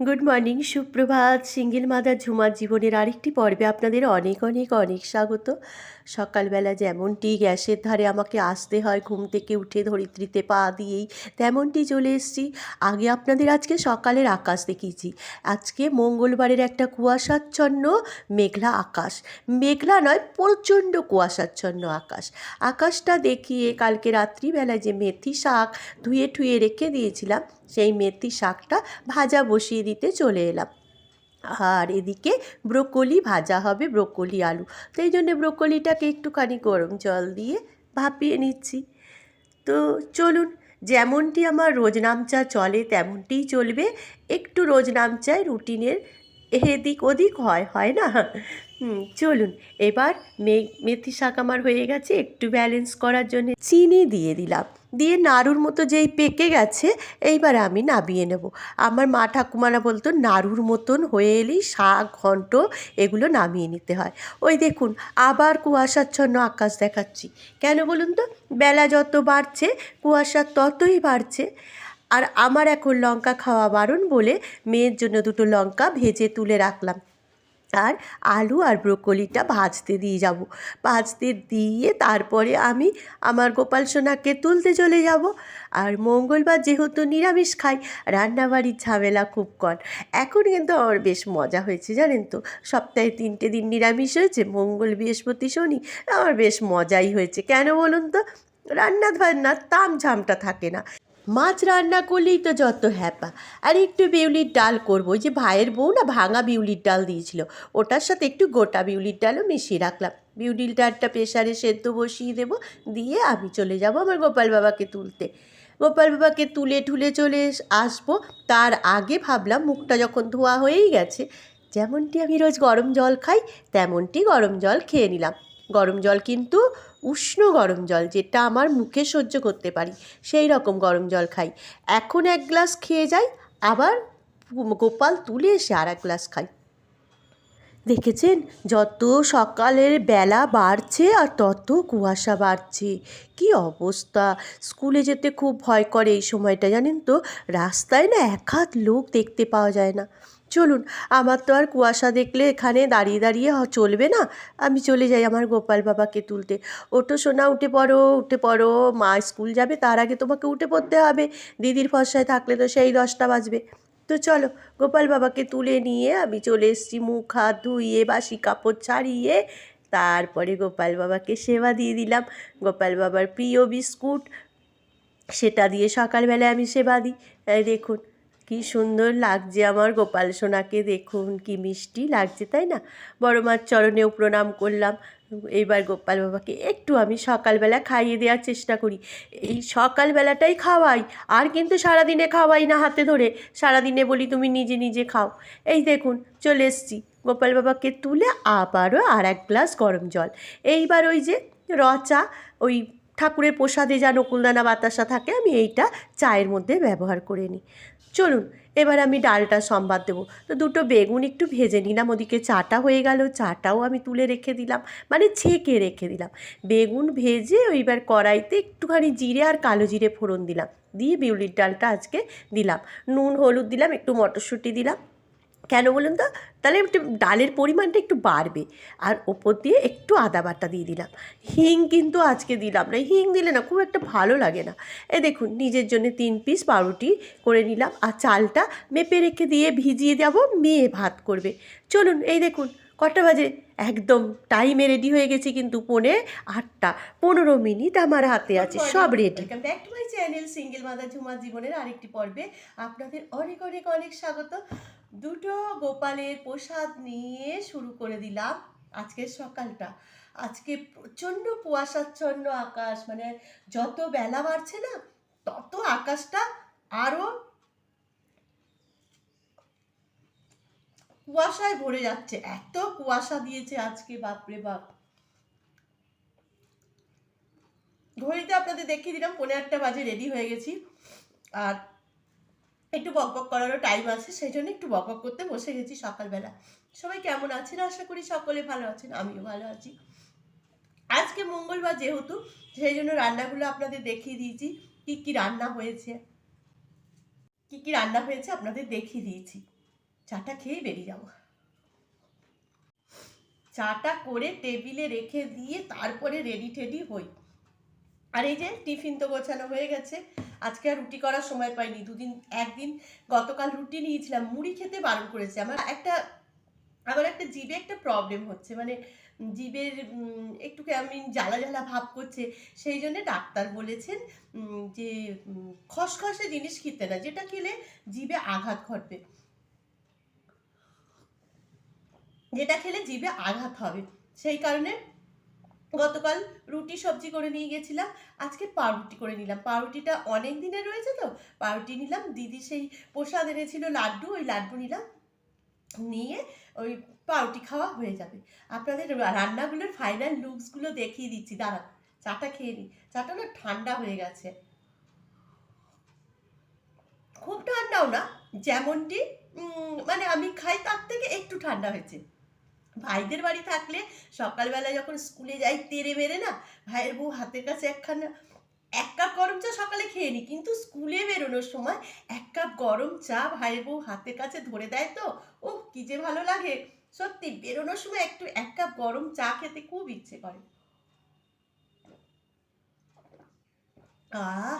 Morning সুপ্রভাত, single mother ঝুমার জীবনের আরেকটি পর্বে আপনাদের অনেক অনেক অনেক স্বাগত। সকালবেলা যেমনটি গ্যাসের ধারে আমাকে আসতে হয়, ঘুম থেকে উঠে ধরিত্রীতে পা দিয়েই তেমনটি চলে এসেছি। আগে আপনাদের আজকে সকালের আকাশ দেখিয়েছি। আজকে মঙ্গলবারের একটা কুয়াশাচ্ছন্ন মেঘলা আকাশ। মেঘলা নয়, প্রচণ্ড কুয়াশাচ্ছন্ন আকাশ। আকাশটা দেখিয়ে কালকে রাত্রিবেলায় যে মেথি শাক ধুয়ে ঠুয়ে রেখে দিয়েছিলাম সেই মেথি শাকটা ভাজা বসিয়ে দিতে চলে এলাম। আর এদিকে ব্রোকলি ভাজা হবে, ব্রোকলি আলু। তো এই জন্যে ব্রোকলিটাকে একটুখানি গরম জল দিয়ে ভাপিয়ে নিচ্ছি। তো চলুন, যেমনটি আমার রোজ নামচা চলে তেমনটিই চলবে। একটু রোজ নামচায় রুটিনের এদিক ওদিক হয় হয় না? হুম, চলুন। এবার মেথি শাক আমার হয়ে গেছে, একটু ব্যালেন্স করার জন্য চিনি দিয়ে দিলাম। দিয়ে নাড়ুর মতো যেই পেকে গেছে, এইবার আমি নাবিয়ে নেব। আমার মা ঠাকুমারা বলতো, নাড়ুর মতন হয়ে এলেই শাক, ঘন্ট এগুলো নামিয়ে নিতে হয়। ওই দেখুন, আবার কুয়াশাচ্ছন্ন আকাশ দেখাচ্ছি। কেন বলুন তো? বেলা যত বাড়ছে, কুয়াশা ততই বাড়ছে। আর আমার এখন লঙ্কা খাওয়া বারণ বলে মেয়ের জন্য দুটো লঙ্কা ভেজে তুলে রাখলাম। আর আলু আর ব্রোকলিটা ভাজতে দিয়ে যাব। ভাজতে দিয়ে তারপরে আমি আমার গোপাল সোনাকে তুলতে চলে যাব। আর মঙ্গলবার যেহেতু নিরামিষ খাই, রান্নাবাড়ির ঝামেলা খুব কম। এখন কিন্তু আমার বেশ মজা হয়েছে, জানেন তো? সপ্তাহে তিনটে দিন নিরামিষ হয়েছে, মঙ্গল, বৃহস্পতি, শনি, আমার বেশ মজাই হয়েছে। কেন বলুন তো? রান্না বান্নার তাম ঝামটা থাকে না। মাছ রান্না করলেই তো যত হ্যাপা। আর একটু বিউলির ডাল করব, ওই যে ভাইয়ের বউ না ভাঙা বিউলির ডাল দিয়েছিল, ওটার সাথে একটু গোটা বিউলির ডালও মিশিয়ে রাখলাম। বিউলির ডালটা প্রেশারে সেদ্ধ বসিয়ে দেবো, দিয়ে আমি চলে যাব আমার গোপাল বাবাকে তুলতে। গোপাল বাবাকে তুলে ঠুলে চলে আসব, তার আগে ভাবলাম মুখটা যখন ধোয়া হয়েই গেছে, যেমনটি আমি রোজ গরম জল খাই, তেমনটি গরম জল খেয়ে নিলাম। গরম জল কিন্তু উষ্ণ গরম জল যেটা আমার মুখে সহ্য করতে পারি, সেই রকম গরম জল খাই। এখন এক গ্লাস খেয়ে যাই, আবার গোপাল তুলে এসে আর এক গ্লাস খাই। দেখেছেন? যত সকালের বেলা বাড়ছে আর তত কুয়াশা বাড়ছে। কি অবস্থা? স্কুলে যেতে খুব ভয় করে এই সময়টা, জানেন তো? রাস্তায় না এক হাত লোক দেখতে পাওয়া যায় না। চলুন, আমার তো আর কুয়াশা দেখলে এখানে দাঁড়িয়ে দাঁড়িয়ে চলবে না। আমি চলে যাই আমার গোপাল বাবাকে তুলতে। ওটো সোনা, উঠে পড়ো উঠে পড়ো। মা স্কুল যাবে, তার আগে তোমাকে উঠে পড়তে হবে। দিদির ফর্সায় থাকলে তো সেই দশটা বাজবে। তো চলো, গোপাল বাবাকে তুলে নিয়ে আমি চলে এসেছি। মুখ, হাত ধুইয়ে বাসি কাপড় ছাড়িয়ে, তারপরে গোপাল বাবাকে সেবা দিয়ে দিলাম। গোপাল বাবার প্রিয় বিস্কুট, সেটা দিয়ে সকালবেলায় আমি সেবা দিই। দেখুন কি সুন্দর লাগছে আমার গোপাল সোনাকে দেখুন, কি মিষ্টি লাগছে, তাই না? বড় মার চরণেও প্রণাম করলাম। এইবার গোপাল বাবাকে একটু আমি সকালবেলা খাইয়ে দেওয়ার চেষ্টা করি। এই সকালবেলাটাই খাওয়াই, আর কিন্তু সারাদিনে খাওয়াই না হাতে ধরে। সারাদিনে বলি তুমি নিজে নিজে খাও। এই দেখুন, চলে এসছি। গোপাল বাবাকে তুলে আবারও আর এক গ্লাস গরম জল। এইবার ওই যে র চা ওই ঠাকুরের প্রসাদে যা নকুলদানা বাতাসা থাকে, আমি এইটা চায়ের মধ্যে ব্যবহার করে নিই। চলুন, এবার আমি ডালটা সম্বাদ দেবো। তো দুটো বেগুন একটু ভেজে নিলাম, ওদিকে চাটা হয়ে গেল, চাটাও আমি তুলে রেখে দিলাম মানে ছেঁকে রেখে দিলাম। বেগুন ভেজে ওইবার কড়াইতে একটুখানি জিরে আর কালো জিরে ফোড়ন দিলাম, দিয়ে বিউলির ডালটা আজকে দিলাম। নুন, হলুদ দিলাম, একটু মটরশুঁটি দিলাম কেন বলুন তো? তাহলে একটু ডালের পরিমাণটা একটু বাড়বে। আর ওপর দিয়ে একটু আদা বাটা দিয়ে দিলাম। হিং কিন্তু আজকে দিলাম না। হিং দিলে না খুব একটা ভালো লাগে না। এ দেখুন নিজের জন্য তিন পিস পাউরুটি করে নিলাম। আর চালটা মেপে রেখে দিয়ে ভিজিয়ে যাব মেয়ে ভাত করবে। চলুন এই দেখুন কটা বাজে? একদম টাইমে রেডি হয়ে গেছি কিন্তু পৌনে আটটা। পনেরো মিনিট আমার হাতে আছে সব ready welcome back to my channel single mother Jhuma জীবনের আরেকটি পর্বে আপনাদের অনেক অনেক অনেক স্বাগত। দুটো গোপালের প্রসাদ নিয়ে শুরু করে দিলাম আজকের সকালটা। আজকে প্রচণ্ড কুয়াশাচ্ছন্ন আকাশ মানে যত বেলা বাড়ছে না, তত আকাশটা আরও কুয়াশায় ভরে যাচ্ছে। এত কুয়াশা দিয়েছে আজকে, বাপরে বাপ। ঘড়িতে আপনাদের দেখিয়ে দিলাম পনেরো আটটা বাজে রেডি হয়ে গেছি। আর একটু বক বক করারও টাইম আছে সেই জন্য একটু বক বক করতে বসে গেছি সকালবেলা। সবাই কেমন আছেন? আশা করি সকলে ভালো আছেন, আমিও ভালো আছি। আজকে মঙ্গলবার যেহেতু সেই জন্য রান্নাগুলো আপনাদের দেখিয়ে দিয়েছি, কি কি রান্না হয়েছে। কি কি রান্না হয়েছে আপনাদের দেখিয়ে দিয়েছি। চাটা খেয়েই বেরিয়ে যাব। চাটা করে টেবিলে রেখে দিয়ে তারপরে রেডি টেডি হই। আর এই যে টিফিন তো গোছানো হয়ে গেছে আজকে আর রুটি করার সময় পাইনি। দুদিন একদিন গতকাল রুটি নিয়েছিলাম মুড়ি খেতে বারণ করেছে। আমার একটা আমার একটা জিভে একটা প্রবলেম হচ্ছে। মানে উম, একটু কেমন জ্বালা জ্বালা ভাব করছে। সেই জন্য ডাক্তার বলেছেন যে খসখসে জিনিস খেতে না যেটা খেলে জিভে আঘাত ঘটবে। যেটা খেলে জিভে আঘাত হবে। সেই কারণে গতকাল রুটি, সবজি করে নিয়ে গেছিলাম। আজকে পাউরুটি করে নিলাম। পাউরুটিটা অনেক দিনের রয়েছে তো, পাউরুটি নিলাম। দিদি সেই প্রসাদ এনেছিল, লাড্ডু, ওই লাড্ডু নিলাম। নিয়ে ওই পাউরুটি খাওয়া হয়ে যাবে। আপনাদের রান্নাগুলোর ফাইনাল লুকসগুলো দেখিয়ে দিচ্ছি। দাঁড়া চাটা খেয়ে নিই। চাটা না ঠান্ডা হয়ে গেছে। খুব ঠান্ডাও না, যেমনটি মানে আমি খাই তার থেকে একটু ঠান্ডা হয়েছে। ভাইদের বাড়ি থাকলে সকালবেলা যখন স্কুলে যাই তেরে মেরে না, ভাইয়ের বউ হাতের কাছে একখানা এক কাপ গরম চা সকালে খেয়ে নিই কিন্তু স্কুলে বেরোনোর সময় এক কাপ গরম চা ভাইয়ের বউ হাতের কাছে ধরে দেয় তো। ও কি যে ভালো লাগে। সত্যি, বেরোনোর সময় একটু এক কাপ গরম চা খেতে খুব ইচ্ছে করে। আহ,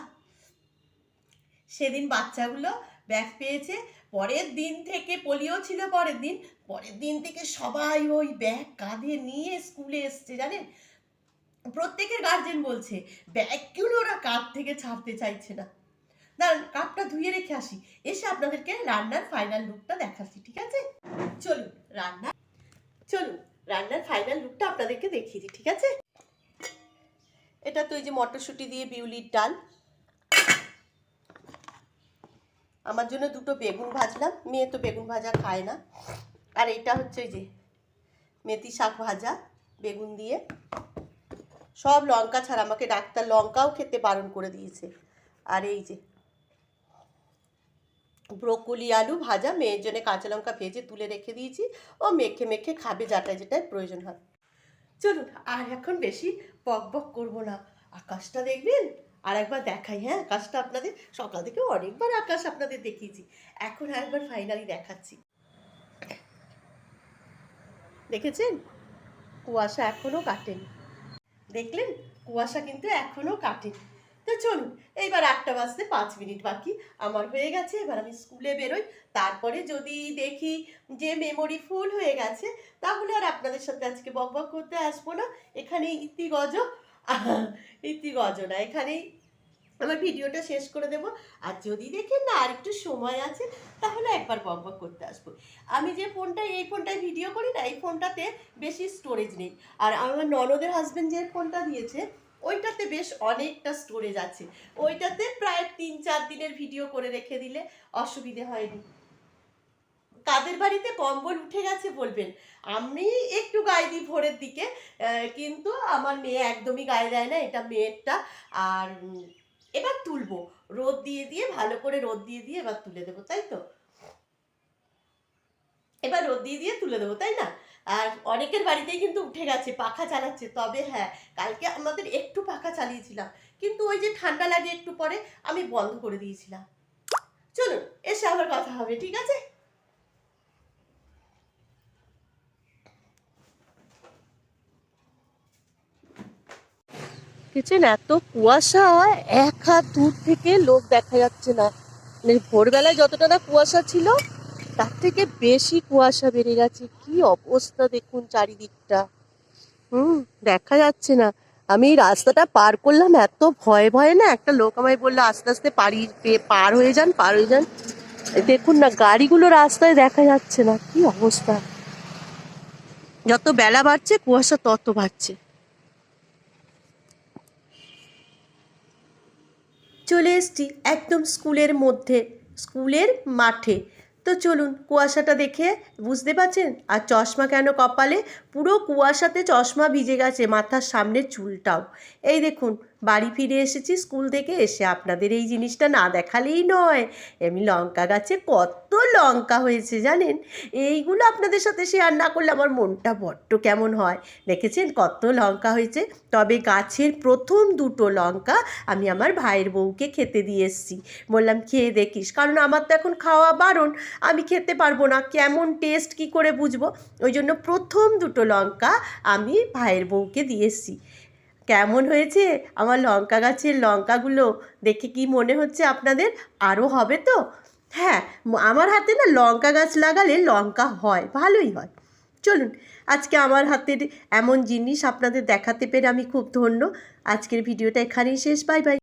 সেদিন বাচ্চাগুলো ব্যাগ পেয়েছে। পরের দিন থেকে পোলিও ছিল পরের দিন। পরের দিন থেকে সবাই ওই ব্যাগ কাঁধে নিয়ে স্কুলে এসছে, জানেন? প্রত্যেকের গার্জেন বলছে, ব্যাগগুলো ওরা কাঁধ থেকে ছাড়তে চাইছে না। দাঁড়ান কাপটা ধুয়ে রেখে আসি। এসে আপনাদেরকে রান্নার ফাইনাল লুকটা দেখাচ্ছি, ঠিক আছে? চলুন, রান্না চলুন, রান্নার ফাইনাল লুকটা আপনাদেরকে দেখিয়ে দিই, ঠিক আছে? এটা তো এই যে মটরশুঁটি দিয়ে বিউলির ডাল। আমার জন্য দুটো বেগুন ভাজলাম। মেয়ে তো বেগুন ভাজা খায় না। আর এটা হচ্ছে যে মেথি শাক ভাজা, বেগুন দিয়ে। সব লঙ্কা ছাড়া আমাকে ডাক্তার লঙ্কাও খেতে বারণ করে দিয়েছে। আর এই যে ব্রোকলি আলু ভাজা, মেয়ের জন্য কাঁচা লঙ্কা ভেজে তুলে রেখে দিয়েছি। ও মেখে মেখে খাবে যাটা যেটাই প্রয়োজন হয়। চলুন, আর এখন বেশি বক বক করব না। আকাশটা দেখবেন? আর একবার দেখাই হ্যাঁ আকাশটা আপনাদের, সকাল থেকে অনেকবার আকাশ আপনাদের দেখিয়েছি। এখন একবার ফাইনালি দেখাচ্ছি। দেখেছেন? কুয়াশা এখনও কাটেনি। দেখলেন? কুয়াশা কিন্তু এখনও কাটেনি। তো চলুন, এইবার আটটা বাজতে পাঁচ মিনিট বাকি। আমার হয়ে গেছে, এবার আমি স্কুলে বেরোই। তারপরে যদি দেখি যে মেমোরি ফুল হয়ে গেছে, তাহলে আর আপনাদের সাথে আজকে বক বক করতে আসব না। এখানে ইতি ইতি গজ না এখানেই আমার ভিডিওটা শেষ করে দেব। আর যদি দেখেন না আর একটু সময় আছে, তাহলে একবার বক বক করতে আসব। আমি যে ফোনটা, এই ফোনটায় ভিডিও করি না, এই ফোনটাতে বেশি স্টোরেজ নেই। আর আমার ননদের হাজব্যান্ড যে ফোনটা দিয়েছে, ওইটাতে বেশ অনেকটা স্টোরেজ আছে। ওইটাতে প্রায় তিন চার দিনের ভিডিও করে রেখে দিলে অসুবিধে হয়নি। কাদের বাড়িতে কম্বল উঠে গেছে বলবেন? আমি একটু গায়ে দিই ভোরের দিকে কিন্তু আমার মেয়ে একদমই গায়ে দেয় না, এটা মেয়েরটা। আর এবার তুলবো। রোদ দিয়ে দিয়ে, ভালো করে রোদ দিয়ে দিয়ে এবার তুলে দেবো, তাই তো? এবার রোদ দিয়ে দিয়ে তুলে দেবো, তাই না? আর অনেকের বাড়িতেই কিন্তু উঠে গেছে, পাখা চালাচ্ছে। তবে হ্যাঁ কালকে আমাদের একটু পাখা চালিয়েছিলাম, কিন্তু ওই যে ঠান্ডা লাগে একটু পরে, আমি বন্ধ করে দিয়েছিলাম। চলুন, এসে আবার কথা হবে, ঠিক আছে? দেখেছেন? এত কুয়াশা, এক হাত দূর থেকে লোক দেখা যাচ্ছে না। মানে ভোরবেলায় যতটা না কুয়াশা ছিল, তার থেকে বেশি কুয়াশা বেড়ে গেছে। কি অবস্থা দেখুন চারিদিকটা। হুম, দেখা যাচ্ছে না। আমি রাস্তাটা পার করলাম, এত ভয়ে ভয়ে না একটা লোক আমায় বলল, আস্তে আস্তে পারি পার হয়ে যান, পার হয়ে যান। দেখুন না, গাড়িগুলো রাস্তায় দেখা যাচ্ছে না। কি অবস্থা। যত বেলা বাড়ছে, কুয়াশা তত বাড়ছে। চলে এসছি একদম স্কুলের মধ্যে স্কুলের মাঠে। তো চলুন কুয়াশাটা দেখে বুঝতে পারছেন? আর চশমা কেন কপালে? পুরো কুয়াশাতে চশমা ভিজে গেছে মাথার সামনের চুলটাও। এই দেখুন, বাড়ি ফিরে এসেছি, স্কুল থেকে এসে আপনাদের এই জিনিসটা না দেখালেই নয়। এমনি লঙ্কা গাছে কত লঙ্কা হয়েছে জানেন? এইগুলো আপনাদের সাথে শেয়ার না করলে আমার মনটা বড্ড কেমন হয়। দেখেছেন কত লঙ্কা হয়েছে? তবে গাছের প্রথম দুটো লঙ্কা আমি আমার ভাইয়ের বউকে খেতে দিয়ে এসেছি। বললাম, খেয়ে দেখিস। কারণ আমার তো এখন খাওয়া বারণ। আমি খেতে পারব না। কেমন টেস্ট কি করে বুঝব? ওই জন্য প্রথম দুটো লঙ্কা আমি ভাইয়ের বউকে দিয়ে এসেছি। কেমন হয়েছে? আমার লঙ্কা গাছের লঙ্কাগুলো দেখে কি মনে হচ্ছে আপনাদের? আরও হবে তো? হ্যাঁ আমার হাতে না লঙ্কা গাছ লাগালে লঙ্কা হয়, ভালোই হয়। চলুন, আজকে আমার হাতের এমন জিনিস আপনাদের দেখাতে পেরে আমি খুব ধন্য। আজকের ভিডিওটা এখানেই শেষ, বাই বাই।